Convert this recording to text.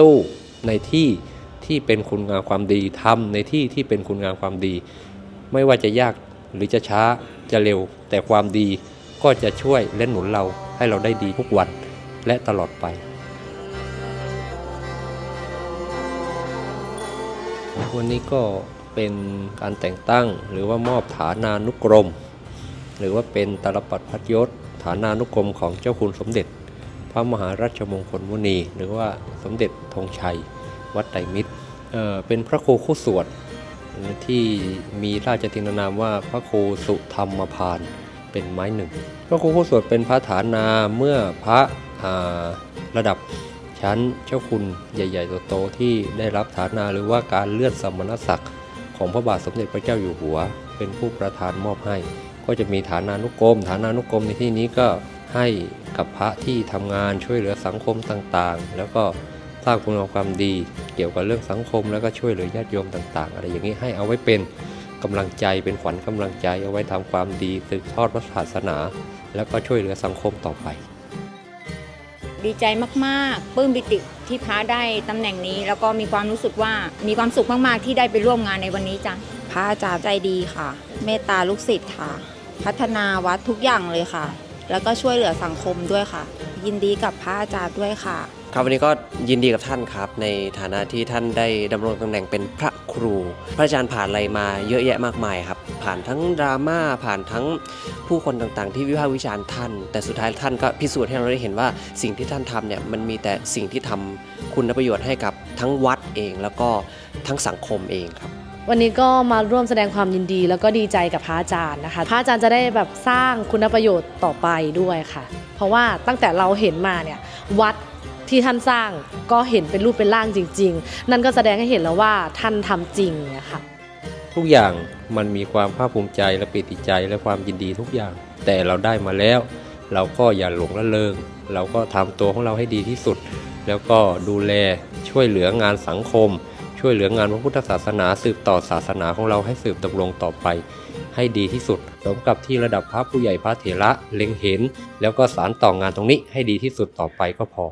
สู้ในที่ที่เป็นคุณงามความดีทำในที่ที่เป็นคุณงามความดี ไม่ว่าจะยากหรือจะช้าจะเร็ว แต่ความดีก็จะช่วยและหนุนเราให้เราได้ดีทุกวันและตลอดไปวันนี้ก็เป็นการแต่งตั้งหรือว่ามอบฐานานุกรม หรือว่าเป็นตลปัดพัดยศฐานานุกรมของเจ้าคุณสมเด็จ พระมหาราชมงคลมุนี หรือว่าสมเด็จธงชัย วัดไตรมิตรเเป็นพระโคคู่สวดที่มีราชทินานามว่าพระโคสุธรรมพานเป็นไม้หนึ่ง พระโคคู่สวดเป็นพระฐานาเมื่อพระระดับชั้นเจ้าคุณใหญ่ๆโตๆที่ได้รับฐานาหรือว่าการเลื่อนสมณศักดิ์ของพระบาทสมเด็จพระเจ้าอยู่หัว เป็นผู้ประธานมอบให้ ก็จะมีฐานานุกรม ฐานานุกรมในที่นี้ก็ ให้กับพระที่ทำงานช่วยเหลือสังคมต่างๆ แล้วก็สร้างคุณงามความดี เกี่ยวกับเรื่องสังคมแล้วก็ช่วยเหลือญาติโยมต่าง ๆ อะไรอย่างนี้ให้เอาไว้เป็นกำลังใจเป็นขวัญกำลังใจเอาไว้ทำความดีสืบทอดพระศาสนา แล้วก็ช่วยเหลือสังคมต่อไป ดีใจมากๆปลื้มปิติที่พระได้ตำแหน่งนี้ แล้วก็มีความรู้สึกว่ามีความสุขมากๆที่ได้ไปร่วมงานในวันนี้จ้ะพระอาจารย์ใจดีค่ะ เมตตาลูกศิษย์ค่ะ พัฒนาวัดทุกอย่างเลยค่ะ แล้วก็ช่วยเหลือสังคมด้วยค่ะ ยินดีกับพระอาจารย์ด้วยค่ะ ครับวันนี้ก็ยินดีกับท่านครับ ในฐานะที่ท่านได้ดำรงตำแหน่งเป็นพระครู พระอาจารย์ผ่านอะไรมาเยอะแยะมากมายครับ ผ่านทั้งดราม่าผ่านทั้งผู้คนต่างๆ ที่วิพากษ์วิจารณ์ท่าน แต่สุดท้ายท่านก็พิสูจน์ให้เราได้เห็นว่าสิ่งที่ท่านทำเนี่ยมันมีแต่สิ่งที่ทำคุณประโยชน์ให้กับทั้งวัดเอง แล้วก็ทั้งสังคมเองครับ วันนี้ก็มาร่วมแสดงความยินดี แล้วก็ดีใจกับพระอาจารย์นะคะ พระอาจารย์จะได้แบบสร้างคุณประโยชน์ต่อไปด้วยค่ะ เพราะว่าตั้งแต่เราเห็นมาเนี่ยวัดที่ท่านสร้างก็เห็นเป็นรูปเป็นร่างจริง ๆ นั่นก็แสดงให้เห็นแล้วว่าท่านทำจริงนี่ยค่ะทุกอย่างมันมีความภาคภูมิใจและปิติใจและความยินดีทุกอย่าง แต่เราได้มาแล้ว เราก็อย่าหลงละเลงเราก็ทำตัวของเราให้ดีที่สุด แล้วก็ดูแลช่วยเหลืองานสังคม ช่วยเหลืองานพระพุทธศาสนาสืบต่อศาสนาของเราให้สืบดำรงต่อไป ให้ดีที่สุดสมกับที่ระดับพระผู้ใหญ่พระเถระเล็งเห็น แล้วก็สารต่องานตรงนี้ให้ดีที่สุดต่อไปก็พอ